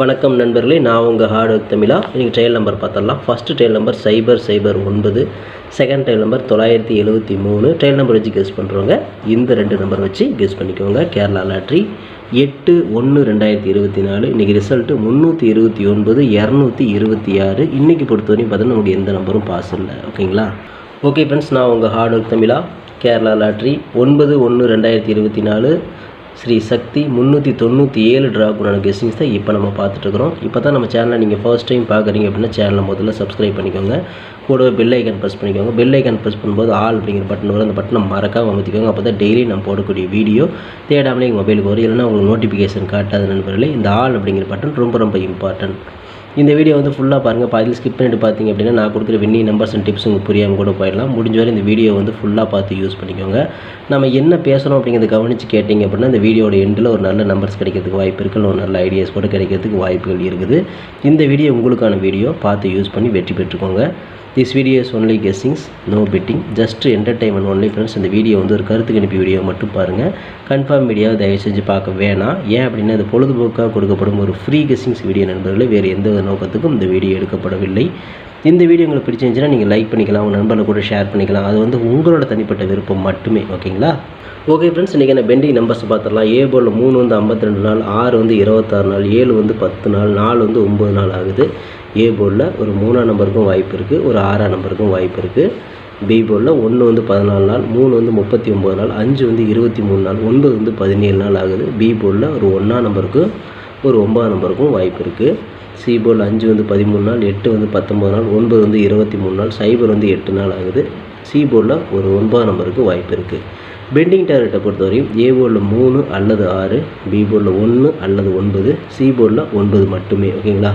வணக்கம் நண்பர்களே நான் உங்கள் ஹார்ட் ஒர்க் தமிழா. இன்றைக்கி ட்ரையல் நம்பர் பார்த்துடலாம். ஃபஸ்ட்டு ட்ரையல் நம்பர் சைபர் சைபர் ஒன்பது. செகண்ட் ட்ரையல் நம்பர் தொள்ளாயிரத்தி எழுபத்தி மூணு. ட்ரையல் நம்பர் வச்சு கெஸ் பண்ணுறவங்க இந்த ரெண்டு நம்பர் வச்சு கெஸ் பண்ணிக்கோங்க. கேரளா லாட்ரி எட்டு ஒன்று ரெண்டாயிரத்தி இருபத்தி நாலு. இன்றைக்கி ரிசல்ட்டு முந்நூற்றி இருபத்தி ஒன்பது இரநூத்தி இருபத்தி ஆறு. இன்றைக்கி பொறுத்தவரையும் பார்த்தீங்கன்னா நமக்கு எந்த நம்பரும் பாஸ் இல்லை. ஓகேங்களா? ஓகே ஃப்ரெண்ட்ஸ் நான் உங்கள் ஹார்ட் ஒர்க் தமிழா. கேரளா லாட்ரி ஒன்பது ஒன்று ரெண்டாயிரத்தி இருபத்தி நாலு. ஸ்ரீ சக்தி முந்நூற்றி தொண்ணூற்றி ஏழு ட்ராகுனான கெஸ்டிங்ஸ் தான் இப்போ நம்ம பார்த்துட்ருக்குறோம் இப்போ தான் நம்ம சேனலை நீங்கள் ஃபர்ஸ்ட் டைம் பார்க்குறீங்க அப்படின்னா சேனலை முதல்ல சப்ஸ்கிரைப் பண்ணிக்கோங்க. கூடவே பெல் ஐக்கன் ப்ரெஸ் பண்ணிக்கோங்க. பெல் ஐக்கன் ப்ரெஸ் பண்ணும்போது ஆல் அப்படிங்கிற பட்டன் வரும். அந்த பட்டனை மறக்காம அமைத்திக்கோங்க. அப்போ தான் டெய்லி நம்ம போடக்கூடிய வீடியோ தேடாமலே எங்கள் மொபைலுக்கு வரும். இல்லைன்னா உங்களுக்கு நோட்டிஃபிகேஷன் காட்டாத நண்பர்களே இந்த ஆல் அப்படிங்கிற பட்டன் ரொம்ப ரொம்ப இம்பார்ட்டன்ட் இந்த வீடியோ வந்து ஃபுல்லாக பாருங்கள் பாதியில் ஸ்கிப் பண்ணிட்டு பார்த்தீங்க அப்படின்னா நான் கொடுக்குற வின்னி நம்பர்ஸ் அண்ட் டிப்ஸ் உங்களுக்கு புரியாமல் கூட போயிடலாம். முடிஞ்ச வரை இந்த வீடியோ வந்து ஃபுல்லாக பார்த்து யூஸ் பண்ணிக்கோங்க. நம்ம என்ன பேசுகிறோம் அப்படிங்கிறத கவனித்து கேட்டிங்க அப்படின்னா இந்த வீடியோட எண்டில் ஒரு நல்ல நம்பர்ஸ் கிடைக்கிறதுக்கு வாய்ப்பு இருக்குது ஒரு நல்ல ஐடியாஸ் கூட கிடைக்கிறதுக்கு வாய்ப்புகள் இருக்குது. இந்த வீடியோ உங்களுக்கான வீடியோ பார்த்து யூஸ் பண்ணி வெற்றி பெற்றுக்கோங்க. This video is only guessings no betting just entertainment only friends இந்த வீடியோ வந்து ஒரு கருத்து கணிப்பு வீடியோ மட்டும் பாருங்கள் கன்ஃபார்ம் வீடியோவை தயவு செஞ்சு பார்க்க வேணாம். ஏன் அப்படின்னா அது பொழுதுபோக்காக கொடுக்கப்படும் ஒரு ஃப்ரீ கெஸ்ஸிங்ஸ் வீடியோ நண்பர்களே. வேறு எந்த நோக்கத்துக்கும் இந்த வீடியோ எடுக்கப்படவில்லை. இந்த வீடியோ உங்களுக்கு பிடிச்சிருந்துச்சுன்னா நீங்கள் லைக் பண்ணிக்கலாம் உங்கள் நண்பர்களை கூட ஷேர் பண்ணிக்கலாம். அது வந்து உங்களோட தனிப்பட்ட விருப்பம் மட்டுமே ஓகேங்களா ஓகே ஃப்ரெண்ட்ஸ் இன்றைக்கி என்ன பெண்டிங் நம்பர்ஸ் பார்த்துடலாம். ஏ போர்டில் மூணு வந்து ஐம்பத்தி ரெண்டு நாள் ஆறு வந்து இருபத்தாறு நாள் ஏழு வந்து பத்து நாள் நாலு வந்து ஒம்பது நாள் ஆகுது. ஏ போர்டில் ஒரு மூணாம் நம்பருக்கும் வாய்ப்பு இருக்குது ஒரு ஆறாம் நம்பருக்கும் வாய்ப்பு இருக்குது பி போர்டில் ஒன்று வந்து பதினாலு நாள் மூணு வந்து முப்பத்தி ஒம்பது நாள் அஞ்சு வந்து இருபத்தி மூணு நாள் ஒன்பது வந்து பதினேழு நாள் ஆகுது. பி போர்டில் ஒரு ஒன்றாம் நம்பருக்கும் ஒரு ஒன்பதாம் நம்பருக்கும் வாய்ப்பு இருக்குது சி போர்டில் அஞ்சு வந்து பதிமூணு நாள் எட்டு வந்து பத்தொம்பது நாள் ஒன்பது வந்து இருபத்தி மூணு நாள் சைபர் வந்து எட்டு நாள் ஆகுது. சி போர்டில் ஒரு ஒன்பதாம் நம்பருக்கு வாய்ப்பு இருக்குது பெண்டிங் டார்கெட்டை பொறுத்தவரையும் ஏ போர்டில் மூணு அல்லது ஆறு பி போர்டில் ஒன்று அல்லது ஒன்பது சி போர்டில் ஒன்பது மட்டுமே ஓகேங்களா?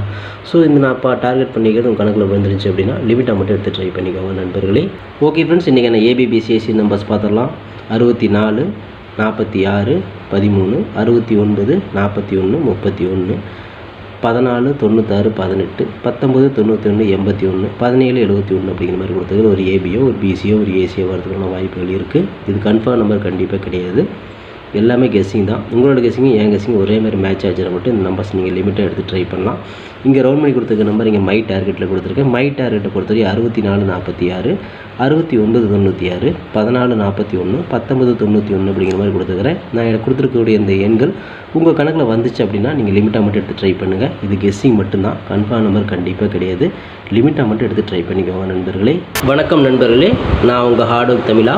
ஸோ இந்த நான் இப்போ டார்கெட் பண்ணிக்கிறது உங்கள் கணக்கில் வந்துருந்துச்சு அப்படின்னா லிமிட்டாக மட்டும் எடுத்து ட்ரை பண்ணிக்கோங்க நண்பர்களே. ஓகே ஃப்ரெண்ட்ஸ் இன்றைக்கி நான் ஏபிபிசிஎஸ்சி நம்பர்ஸ் பார்த்துடலாம். அறுபத்தி நாலு நாற்பத்தி ஆறு பதிமூணு அறுபத்தி ஒன்பது நாற்பத்தி ஒன்று முப்பத்தி ஒன்று பதினாலு தொண்ணூத்தாறு பதினெட்டு பத்தொம்பது தொண்ணூத்தொன்று எண்பத்தி ஒன்று பதினேழு எழுபத்தி ஒன்று அப்படிங்கிற மாதிரி கொடுத்தது ஒரு ஏபியோ ஒரு பிசியோ ஒரு ஏசியோ வரதுக்கான வாய்ப்புகள் இருக்குது இது கன்ஃபார்ம் நம்பர் கண்டிப்பாக கிடையாது. எல்லாமே கெஸ்ஸிங் தான். உங்களோட கெஸ்ஸிங் என் கெஸ்ஸிங் ஒரே மாதிரி மேட்ச் ஆச்சுன்னா மட்டும் இந்த நம்பர்ஸ் நீங்கள் லிமிட்டாக எடுத்து ட்ரை பண்ணலாம். இங்கே ரவுண்ட் பண்ணி கொடுத்துருக்க நம்பர் இங்கே மை டார்கெட்டில் கொடுத்துருக்கேன். மை டார்கெட்டை பொறுத்தவரை அறுபத்தி நாலு நாற்பத்தி ஆறு அறுபத்தி ஒன்பது தொண்ணூற்றி ஆறு பதினாலு நாற்பத்தி ஒன்று பத்தொம்பது தொண்ணூற்றி ஒன்று அப்படிங்கிற மாதிரி கொடுத்துருக்குறேன். நான் எனக்கு கொடுத்துருக்கக்கூடிய இந்த எண்கள் உங்கள் கணக்கில் வந்துச்சு அப்படின்னா நீங்கள் லிமிட்டாக மட்டும் எடுத்து ட்ரை பண்ணுங்கள் இது கெஸ்ஸிங் மட்டும்தான். கன்ஃபார்ம் நம்பர் கண்டிப்பாக கிடையாது. லிமிட்டாக மட்டும் எடுத்து ட்ரை பண்ணிக்கோங்க நண்பர்களே. வணக்கம் நண்பர்களே. நான் உங்கள் ஹார்ட் ஒர்க் தமிழா.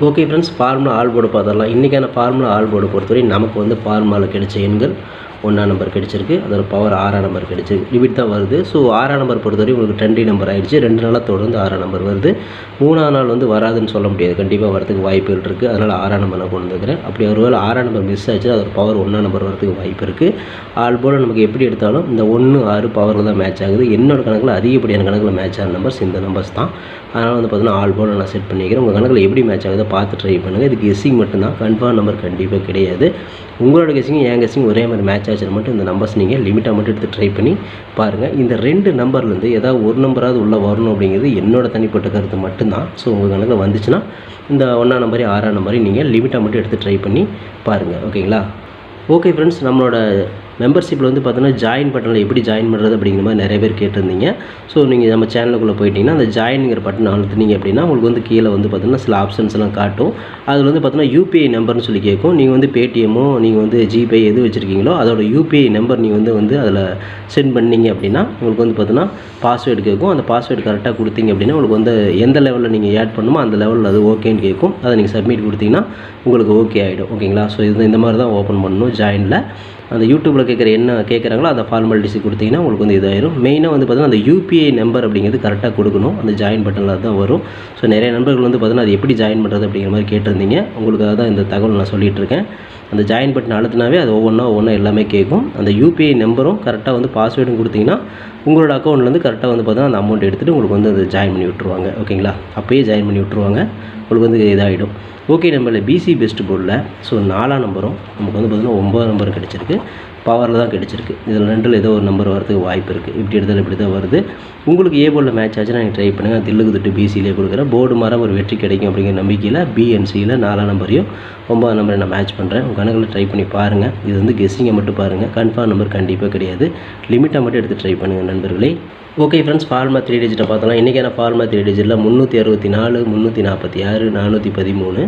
Okay friends formula all board பார்த்துடலாம். இன்றைக்கான ஃபார்முலா ஆல் போர்டு பொறுத்தவரை நமக்கு வந்து ஃபார்முலாவில் கிடைச்ச எண்கள் ஒன்றாம் நம்பர் கிடைச்சிருக்கு. அதோட பவர் ஆறாம் நம்பர் கிடச்சிருக்கு லிமிட் தான் வருது. ஸோ ஆறாம் நம்பர் பொறுத்தவரை உங்களுக்கு ட்ரெண்டி நம்பர் ஆகிடுச்சு ரெண்டு நாளாக தொடர்ந்து ஆறாம் நம்பர் வருது. மூணாம் நாள் வந்து வராதுன்னு சொல்ல முடியாது. கண்டிப்பாக வரதுக்கு வாய்ப்புகள் இருக்குது அதனால் ஆறாம் நம்பர் நான் கொண்டு வந்துக்கிறேன். அப்படி ஒருவேளை ஆறாம் நம்பர் மிஸ் ஆச்சு அதோட பவர் ஒன்றாம் நம்பர் வரதுக்கு வாய்ப்பு இருக்குது ஆல் போல் நமக்கு எப்படி எடுத்தாலும் இந்த ஒன்று ஆறு பவரில் தான் மேட்ச் ஆகுது. என்னோட கணக்கில் அதிகப்படியான கணக்கில் மேட்ச் ஆன நம்பர்ஸ் இந்த நம்பர்ஸ் தான். அதனால் வந்து பார்த்தீங்கன்னா ஆல் போல் நான் செட் பண்ணிக்கிறேன். உங்கள் கணக்கில் எப்படி மேட்ச் ஆகுதோ பார்த்து ட்ரை பண்ணுங்கள் இதுக்கு கெஸ்ஸிங் மட்டும்தான். கன்ஃபார்ம் நம்பர் கண்டிப்பாக கிடையாது. உங்களோட கெஸ்ஸிங் என் கெஸ்ஸிங் ஒரே மாதிரி மேட்ச் ஆச்சுன்னு மட்டும் இந்த நம்பர்ஸ் நீங்கள் லிமிட்டாக மட்டும் எடுத்து ட்ரை பண்ணி பாருங்கள் இந்த ரெண்டு நம்பர்லேருந்து ஏதாவது ஒரு நம்பராவது உள்ளே வரணும் அப்படிங்கிறது என்னோட தனிப்பட்ட கருத்து மட்டும்தான். ஸோ உங்கள் கணக்கில் வந்துச்சுன்னா இந்த ஒன்றாம் நம்பரையும் ஆறாம் நம்பரையும் நீங்கள் லிமிட்டாக மட்டும் எடுத்து ட்ரை பண்ணி பாருங்கள் ஓகேங்களா ஓகே ஃப்ரெண்ட்ஸ் நம்மளோட மெம்பர்ஷிப்பில் வந்து பார்த்தீங்கன்னா ஜாயின் பட்டனில் எப்படி ஜாயின் பண்ணுறது அப்படிங்கிற மாதிரி நிறைய பேர் கேட்டிருந்தீங்க. ஸோ நீங்கள் நம்ம சேனலுக்குள்ளே போயிட்டீங்கன்னா அந்த ஜாயின்ங்கிற பட்டன் அழுத்துனீங்க அப்படின்னா உங்களுக்கு வந்து கீழே வந்து பார்த்தீங்கன்னா சில ஆப்ஷன்ஸ் எல்லாம் காட்டும். அதில் வந்து பார்த்தீங்கன்னா யூபிஐ நம்பர்னு சொல்லி கேட்கும். நீங்கள் வந்து பேடிஎம்மோ நீங்கள் வந்து ஜிபே எது வச்சுருக்கீங்களோ அதோட யூபிஐ நம்பர் நீங்கள் வந்து வந்து அதில் சென்ட் பண்ணீங்க அப்படின்னா உங்களுக்கு வந்து பார்த்தீங்கன்னா பாஸ்வேர்டு கேட்கும். அந்த பாஸ்வேர்டு கரெக்டாக கொடுத்தீங்க அப்படின்னா உங்களுக்கு வந்து எந்த லெவலில் நீங்கள் ஆட் பண்ணுமோ அந்த லெவலில் அது ஓகேன்னு கேட்கும். அதை நீங்கள் சப்மிட் கொடுத்தீங்கன்னா உங்களுக்கு ஓகே ஆகிடும் ஓகேங்களா ஸோ இது இந்த மாதிரி தான் ஓப்பன் பண்ணணும் ஜாயினில் அந்த யூடியூப்பில் கேட்குற என்ன கேட்குறாங்களோ அந்த ஃபார்மாலிட்டிஸ் கொடுத்தீங்கன்னா உங்களுக்கு வந்து இதாயிரும். மெயினாக வந்து பார்த்தீங்கன்னா அந்த யூபிஐ நம்பர் அப்படிங்கிறது கரெக்டாக கொடுக்கணும். அந்த ஜாயின் பட்டனில் தான் வரும். ஸோ நிறைய நண்பர்கள் வந்து பார்த்தீங்கன்னா அது எப்படி ஜாயின் பண்ணுறது அப்படிங்கிற மாதிரி கேட்டிருந்தீங்க. உங்களுக்காக தான் இந்த தகவல் நான் சொல்லிகிட்ருக்கேன் அந்த ஜாயின் பட்டன் அழுத்தினாவே அது ஒவ்வொன்றா ஒவ்வொன்றா எல்லாமே கேட்கும். அந்த யூபிஐ நம்பரும் கரெக்டாக வந்து பாஸ்வேர்டும் கொடுத்தீங்கன்னா உங்களோட அக்கௌண்ட்லேருந்து கரெக்டாக வந்து பார்த்தீங்கன்னா அந்த அமௌண்ட் எடுத்துகிட்டு உங்களுக்கு வந்து அதை ஜாயின் பண்ணி விட்ருவாங்க ஓகேங்களா அப்போயே ஜாயின் பண்ணி விட்ருவாங்க உங்களுக்கு வந்து இதாகிடும் ஓகே நம்பரில் பிசி பெஸ்ட் போர்டில் ஸோ நாலாம் நம்பரும் நமக்கு வந்து பார்த்திங்கன்னா ஒம்பது நம்பர் கிடச்சிருக்கு. பவரில் தான் கிடச்சிருக்கு. இதில் ரெண்டில் ஏதோ ஒரு நம்பர் வரதுக்கு வாய்ப்பு இருக்குது இப்படி எடுத்தாலும் இப்படி தான் வருது. உங்களுக்கு ஏ போலில் மேட்ச் ஆச்சுன்னா நீங்கள் ட்ரை பண்ணுங்கள் தில்லுக்கு திட்டு பிசியிலே கொடுக்குறேன். போர்டு மாற ஒரு வெற்றி கிடைக்கும் அப்படிங்கிற நம்பிக்கையில் பிஎன்சியில் நாலாம் நம்பரையும் ஒம்பதாம் நம்பரை நான் மேட்ச் பண்ணுறேன் உங்கள் கணக்கில் ட்ரை பண்ணி பாருங்கள் இது வந்து கெஸ்ஸிங்கை மட்டும் பாருங்கள் கன்ஃபார்ம் நம்பர் கண்டிப்பாக கிடையாது. லிமிட்டாக மட்டும் எடுத்து ட்ரை பண்ணுங்கள் நண்பர்களே. ஓகே ஃப்ரெண்ட்ஸ் ஃபார்மா த்ரீ டிஜிட்டை பார்த்தலாம் இன்றைக்கான ஃபார்மா த்ரீ டிஜிட்டில் முந்நூற்றி அறுபத்தி நாலு முந்நூற்றி நாற்பத்தி ஆறு நானூற்றி பதிமூணு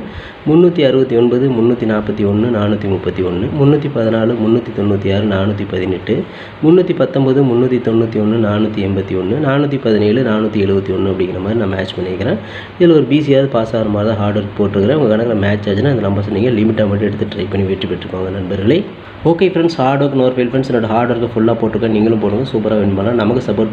முந்நூற்றி அறுபத்தி ஒன்பது முந்நூற்றி நாற்பத்தி ஒன்று நானூற்றி முப்பத்தி ஒன்று முந்நூற்றி பதினாலு முந்நூற்றி தொண்ணூற்றி ஆறு நானூற்றி பதினெட்டு முந்நூற்றி பத்தொம்பது முந்நூற்றி தொண்ணூற்றி ஒன்று நானூற்றி எண்பத்தி ஒன்று நானூற்றி பதினேழு நானூற்றி எழுபத்தி ஒன்று அப்படிங்கிற மாதிரி நான் மேட்ச் பண்ணிக்கிறேன். இதில் ஒரு பிசியாவது பாஸ் ஆகிற மாதிரி தான் ஹார்ட் ஒர்க் போட்டுருக்கிறேன். உங்கள் கணக்கில் மேட்ச் ஆச்சுன்னா அந்த நம்பர்ஸ் நீங்கள் லிமிட்டாக மட்டும் எடுத்து ட்ரை பண்ணி வெற்றி பெற்றுக்கோங்க நண்பர்களே. Okay friends hard work nor feel friends என்னோட ஹார்ட் ஒர்க்கை ஃபுல்லாக போட்டுருக்கேன். நீங்களும் போடுங்க. சூப்பராக வின் பண்ணலாம். நமக்கு சப்போர்ட்